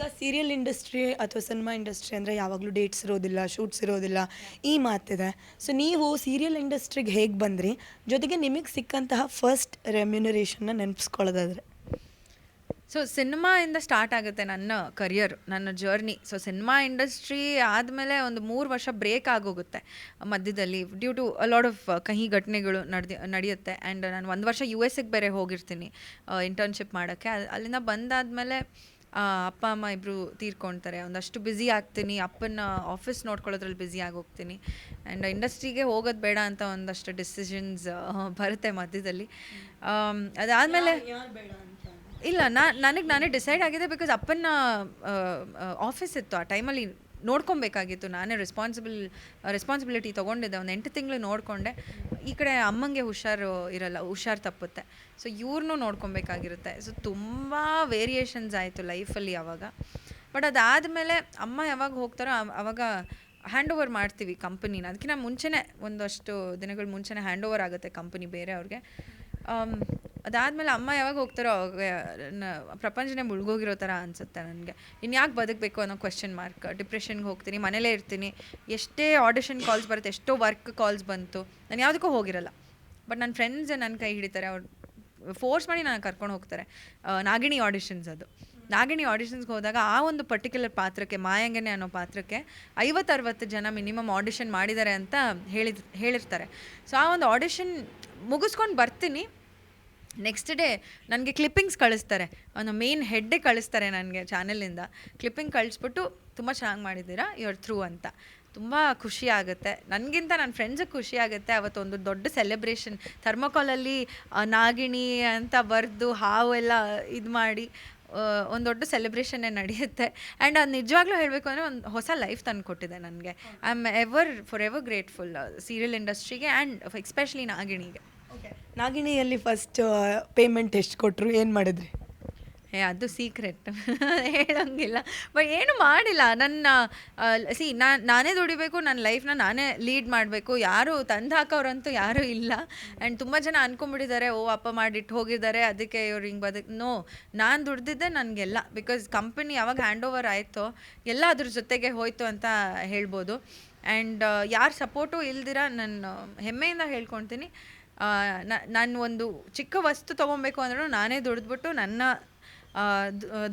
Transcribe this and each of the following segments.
ಈಗ serial industry ಅಥವಾ cinema industry ಅಂದರೆ ಯಾವಾಗಲೂ ಡೇಟ್ಸ್ ಇರೋದಿಲ್ಲ ಶೂಟ್ಸ್ ಇರೋದಿಲ್ಲ, ಈ ಮಾತಿದೆ. ಸೊ ನೀವು ಸೀರಿಯಲ್ ಇಂಡಸ್ಟ್ರಿಗೆ ಹೇಗೆ ಬಂದ್ರಿ? ಜೊತೆಗೆ ನಿಮಗೆ ಸಿಕ್ಕಂತಹ ಫಸ್ಟ್ ರೆಮ್ಯುನರೇಷನ್ನ ನೆನಪಿಸ್ಕೊಳ್ಳೋದಾದ್ರೆ. ಸೊ ಸಿನಿಮಾಯಿಂದ ಸ್ಟಾರ್ಟ್ ಆಗುತ್ತೆ ನನ್ನ ಕರಿಯರ್ ನನ್ನ ಜರ್ನಿ ಸೊ ಸಿನಿಮಾ ಇಂಡಸ್ಟ್ರಿ ಆದಮೇಲೆ ಒಂದು ಮೂರು ವರ್ಷ ಬ್ರೇಕ್ ಆಗೋಗುತ್ತೆ ಮಧ್ಯದಲ್ಲಿ ಡ್ಯೂ ಟು ಲಾಟ್ ಆಫ್ ಕಹಿ ಘಟನೆಗಳು ನಡೆದಿ, ನಡೆಯುತ್ತೆ. ಆ್ಯಂಡ್ ನಾನು ಒಂದು ವರ್ಷ ಯು ಎಸ್ಗೆ ಬೇರೆ ಹೋಗಿರ್ತೀನಿ ಇಂಟರ್ನ್ಶಿಪ್ ಮಾಡೋಕ್ಕೆ. ಅಲ್- ಅಲ್ಲಿಂದ ಬಂದಾದಮೇಲೆ ಅಪ್ಪ ಅಮ್ಮ ಇಬ್ಬರು ತೀರ್ಕೊಳ್ತಾರೆ ಒಂದಷ್ಟು ಬ್ಯುಸಿ ಆಗ್ತೀನಿ. ಅಪ್ಪನ ಆಫೀಸ್ ನೋಡ್ಕೊಳ್ಳೋದ್ರಲ್ಲಿ ಬ್ಯುಸಿ ಆಗೋಗ್ತೀನಿ. ಆ್ಯಂಡ್ ಇಂಡಸ್ಟ್ರಿಗೆ ಹೋಗೋದು ಬೇಡ ಅಂತ ಒಂದಷ್ಟು ಡಿಸಿಷನ್ಸ್ ಬರುತ್ತೆ ಮಧ್ಯದಲ್ಲಿ. ಅದಾದಮೇಲೆ ಇಲ್ಲ ನಾ ನನಗೆ ನಾನೇ ಡಿಸೈಡ್ ಆಗಿದೆ ಬಿಕಾಸ್ ಅಪ್ಪನ ಆಫೀಸ್ ಇತ್ತು. ಆ ಟೈಮಲ್ಲಿ ನೋಡ್ಕೊಬೇಕಾಗಿತ್ತು. ನಾನೇ ರೆಸ್ಪಾನ್ಸಿಬಲ್ ರೆಸ್ಪಾನ್ಸಿಬಿಲಿಟಿ ತೊಗೊಂಡಿದ್ದೆ. ಒಂದು ಎಂಟು ತಿಂಗಳು ನೋಡಿಕೊಂಡೆ. ಈ ಕಡೆ ಅಮ್ಮಂಗೆ ಹುಷಾರು ಇರಲ್ಲ, ಹುಷಾರು ತಪ್ಪುತ್ತೆ. ಸೊ ಇವ್ರನ್ನೂ ನೋಡ್ಕೊಬೇಕಾಗಿರುತ್ತೆ. ಸೊ ತುಂಬ ವೇರಿಯೇಷನ್ಸ್ ಆಯಿತು ಲೈಫಲ್ಲಿ ಅವಾಗ. ಬಟ್ ಅದಾದಮೇಲೆ ಅಮ್ಮ ಯಾವಾಗ ಹೋಗ್ತಾರೋ ಅವಾಗ ಹ್ಯಾಂಡ್ ಓವರ್ ಮಾಡ್ತೀವಿ ಕಂಪನಿನ ಅದಕ್ಕಿಂತ ಮುಂಚೆನೇ ಒಂದಷ್ಟು ದಿನಗಳ ಮುಂಚೆನೇ ಹ್ಯಾಂಡ್ ಓವರ್ ಆಗುತ್ತೆ ಕಂಪನಿ ಬೇರೆ ಅವ್ರಿಗೆ. ಅದಾದಮೇಲೆ ಅಮ್ಮ ಯಾವಾಗ ಹೋಗ್ತಾರೋ ಅವಾಗ ಪ್ರಪಂಚನೇ ಮುಳುಗೋಗಿರೋ ಥರ ಅನಿಸುತ್ತೆ ನನಗೆ. ಇನ್ನು ಯಾಕೆ ಬದುಕಬೇಕು ಅನ್ನೋ ಕ್ವೆಶನ್ ಮಾರ್ಕ್ ಡಿಪ್ರೆಷನ್ಗೆ ಹೋಗ್ತೀನಿ, ಮನೇಲೇ ಇರ್ತೀನಿ, ಎಷ್ಟೇ ಆಡಿಷನ್ ಕಾಲ್ಸ್ ಬರುತ್ತೆ, ಎಷ್ಟೋ ವರ್ಕ್ ಕಾಲ್ಸ್ ಬಂತು, ನಾನು ಯಾವುದಕ್ಕೂ ಹೋಗಿರಲ್ಲ. ಬಟ್ ನನ್ನ ಫ್ರೆಂಡ್ಸ್ ನನ್ನ ಕೈ ಹಿಡಿತಾರೆ, ಅವ್ರು ಫೋರ್ಸ್ ಮಾಡಿ ನಾನು ಕರ್ಕೊಂಡು ಹೋಗ್ತಾರೆ. ನಾಗಿಣಿ ಆಡಿಷನ್ಸ್ ಅದು. ನಾಗಿಣಿ ಆಡಿಷನ್ಸ್ಗೆ ಹೋದಾಗ ಆ ಒಂದು ಪರ್ಟಿಕ್ಯುಲರ್ ಪಾತ್ರಕ್ಕೆ ಮಾಯಂಗನೆ ಅನ್ನೋ ಪಾತ್ರಕ್ಕೆ ಐವತ್ತರವತ್ತು ಜನ ಮಿನಿಮಮ್ ಆಡಿಷನ್ ಮಾಡಿದ್ದಾರೆ ಅಂತ ಹೇಳಿದ, ಹೇಳಿರ್ತಾರೆ. ಸೊ ಆ ಒಂದು ಆಡಿಷನ್ ಮುಗಿಸ್ಕೊಂಡು ಬರ್ತೀನಿ ನೆಕ್ಸ್ಟ್ ಡೇ ನನಗೆ ಕ್ಲಿಪ್ಪಿಂಗ್ಸ್ ಕಳಿಸ್ತಾರೆ. ಒಂದು ಮೇನ್ ಹೆಡ್ಡೇ ಕಳಿಸ್ತಾರೆ ನನಗೆ ಚಾನಲಿಂದ ಕ್ಲಿಪ್ಪಿಂಗ್ ಕಳಿಸ್ಬಿಟ್ಟು ತುಂಬ ಚೆನ್ನಾಗಿ ಮಾಡಿದ್ದೀರಾ? ಯುವರ್ ಥ್ರೂ ಅಂತ. ತುಂಬ ಖುಷಿ ಆಗುತ್ತೆ. ನನಗಿಂತ ನನ್ನ ಫ್ರೆಂಡ್ಸಿಗೆ ಖುಷಿ ಆಗುತ್ತೆ. ಅವತ್ತೊಂದು ದೊಡ್ಡ ಸೆಲೆಬ್ರೇಷನ್ ಥರ್ಮೋಕಾಲಲ್ಲಿ ನಾಗಿಣಿ ಅಂತ ಬರೆದು ಹಾವೆಲ್ಲ ಇದು ಮಾಡಿ ಒಂದು ದೊಡ್ಡ ಸೆಲೆಬ್ರೇಷನ್ನೇ ನಡೆಯುತ್ತೆ. ಆ್ಯಂಡ್ ಅದು ನಿಜವಾಗ್ಲೂ ಹೇಳಬೇಕು ಅಂದರೆ ಒಂದು ಹೊಸ ಲೈಫ್ ತಂದು ಕೊಟ್ಟಿದೆ ನನಗೆ. I am ever for ever grateful serial ಇಂಡಸ್ಟ್ರಿಗೆ ಆ್ಯಂಡ್ ಎಸ್ಪೆಷಲಿ ನಾಗಿಣಿಗೆ. ನಾಗಿಣಿಯಲ್ಲಿ ಫಸ್ಟ್ ಪೇಮೆಂಟ್ ಎಷ್ಟು ಕೊಟ್ಟರು ಏನು ಮಾಡಿದ್ರಿ? ಏ, ಅದು ಸೀಕ್ರೆಟ್ ಹೇಳೋಂಗಿಲ್ಲ. ಬಟ್ ಏನು ಮಾಡಿಲ್ಲ. ನನ್ನ ಸಿ ನಾನೇ ದುಡಿಬೇಕು, ನನ್ನ ಲೈಫ್ನ ನಾನೇ ಲೀಡ್ ಮಾಡಬೇಕು. ಯಾರು ತಂದು ಹಾಕೋರಂತೂ ಯಾರೂ ಇಲ್ಲ. ಆ್ಯಂಡ್ ತುಂಬ ಜನ ಅನ್ಕೊಂಡ್ಬಿಟ್ಟಿದ್ದಾರೆ, ಓ, ಅಪ್ಪ ಮಾಡಿಟ್ಟು ಹೋಗಿದ್ದಾರೆ, ಅದಕ್ಕೆ ಇವ್ರು ಹಿಂಗೆ ಬದ ನೋ ನಾನು ದುಡ್ದಿದ್ದೆ ನನಗೆಲ್ಲ. ಬಿಕಾಸ್ ಕಂಪನಿ ಯಾವಾಗ ಹ್ಯಾಂಡ್ ಓವರ್ ಆಯಿತೋ, ಎಲ್ಲ ಅದ್ರ ಜೊತೆಗೆ ಹೋಯ್ತು ಅಂತ ಹೇಳ್ಬೋದು. ಆ್ಯಂಡ್ ಯಾರು ಸಪೋರ್ಟು ಇಲ್ದಿರ ನಾನು ಹೆಮ್ಮೆಯಿಂದ ಹೇಳ್ಕೊಳ್ತೀನಿ ನಾನು ಒಂದು ಚಿಕ್ಕ ವಸ್ತು ತೊಗೊಬೇಕು ಅಂದ್ರೂ ನಾನೇ ದುಡಿದ್ಬಿಟ್ಟು ನನ್ನ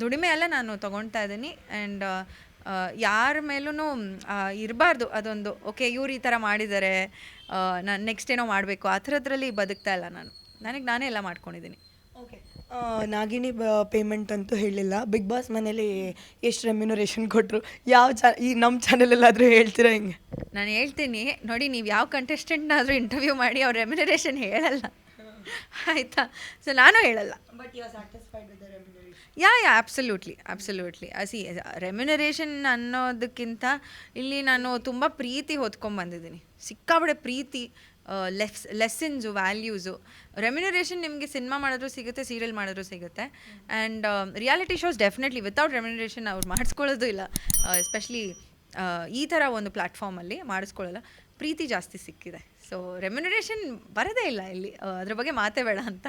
ದುಡಿಮೆ ನಾನು ತೊಗೊಳ್ತಾ ಇದ್ದೀನಿ. ಆ್ಯಂಡ್ ಯಾರ ಮೇಲೂ ಇರಬಾರ್ದು ಅದೊಂದು ಓಕೆ ಇವ್ರು ಈ ಥರ ಮಾಡಿದ್ದಾರೆ ನಾನು ನೆಕ್ಸ್ಟ್ ಏನೋ ಮಾಡಬೇಕು, ಆ ಥರದ್ರಲ್ಲಿ ಬದುಕ್ತಾ ಇಲ್ಲ ನಾನು. ನನಗೆ ನಾನೇ ಎಲ್ಲ ಮಾಡ್ಕೊಂಡಿದ್ದೀನಿ. ಓಕೆ ನಾಗಿಣಿ ಪೇಮೆಂಟ್ ಅಂತೂ ಹೇಳಿಲ್ಲ. ಬಿಗ್ ಬಾಸ್ ಮನೇಲಿ ಎಷ್ಟು ರೆಮ್ಯುನರೇಷನ್ ಕೊಟ್ಟರು ಯಾವ ಚಾ ಈ ನಮ್ಮ ಚಾನಲಲ್ಲಾದರೂ ಹೇಳ್ತೀರಾ ಹಿಂಗೆ? ನಾನು ಹೇಳ್ತೀನಿ. ನೋಡಿ ನೀವು ಯಾವ ಕಂಟೆಸ್ಟೆಂಟ್ನಾದರೂ ಇಂಟರ್ವ್ಯೂ ಮಾಡಿ ಅವ್ರ ರೆಮ್ಯುನರೇಷನ್ ಹೇಳಲ್ಲ. ಆಯಿತಾ? ಸೊ ನಾನು ಹೇಳಲ್ಲ. But you are satisfied with ya ya absolutely absolutely see remuneration ಅನ್ನೋದಕ್ಕಿಂತ ಇಲ್ಲಿ ನಾನು ತುಂಬ ಪ್ರೀತಿ ಹೊತ್ಕೊಂಡ್ಬಂದಿದ್ದೀನಿ ಸಿಕ್ಕಾಬಡೆ ಪ್ರೀತಿ. ಲೆಸ್ ಲೆಸನ್ಸು ವ್ಯಾಲ್ಯೂಸು ರೆಮ್ಯುನರೇಷನ್ ನಿಮಗೆ ಸಿನಿಮಾ ಮಾಡಿದ್ರು ಸಿಗುತ್ತೆ ಸೀರಿಯಲ್ ಮಾಡಿದ್ರು ಸಿಗುತ್ತೆ. And reality shows definitely without remuneration ಅವ್ರು ಮಾಡಿಸ್ಕೊಳ್ಳೋದು ಇಲ್ಲ. ಎಸ್ಪೆಷಲಿ ಈ ಥರ ಒಂದು ಪ್ಲ್ಯಾಟ್ಫಾರ್ಮಲ್ಲಿ ಮಾಡಿಸ್ಕೊಳ್ಳಲ್ಲ. ಪ್ರೀತಿ ಜಾಸ್ತಿ ಸಿಕ್ಕಿದೆ. ಸೊ ರೆಮ್ಯುನರೇಷನ್ ಬರೋದೇ ಇಲ್ಲ ಇಲ್ಲಿ. ಅದ್ರ ಬಗ್ಗೆ ಮಾತೇ ಬೇಡ ಅಂತ.